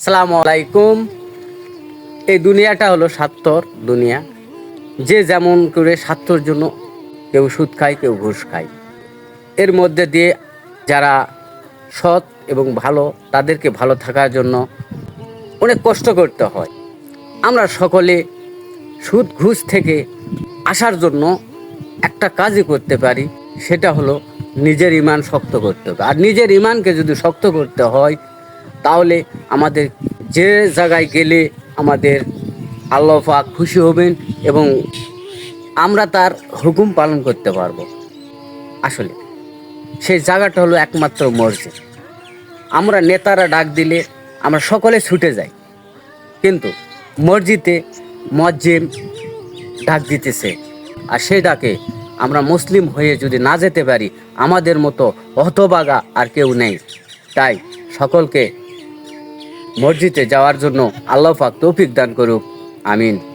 সালাম আলাইকুম। এই দুনিয়াটা হলো স্বার্থর দুনিয়া। যে যেমন করে স্বার্থর জন্য কেউ সুদ খায়, কেউ ঘুষ খায়। এর মধ্যে দিয়ে যারা সৎ এবং ভালো, তাদেরকে ভালো থাকার জন্য অনেক কষ্ট করতে হয়। আমরা সকলে সুদ, ঘুষ থেকে আসার জন্য একটা কাজই করতে পারি, সেটা হলো নিজের ইমান শক্ত করতে হবে। আর নিজের ইমানকে যদি শক্ত করতে হয় তাহলে আমাদের যে জায়গায় গেলে আমাদের আল্লাহ পাক খুশি হবেন এবং আমরা তার হুকুম পালন করতে পারব। আসলে সেই জায়গাটা হলো একমাত্র মসজিদ। আমরা নেতারা ডাক দিলে আমরা সকলে ছুটে যাই। কিন্তু মসজিদে মজ্জিম ডাক দিতেছে। আর সেই ডাকে আমরা মুসলিম হয়ে যদি না যেতে পারি, আমাদের মতো হতবাগা আর কেউ নেই। তাই সকলকে মসজিদে যাওয়ার জন্য আল্লাহ পাক তৌফিক দান করুক। আমিন।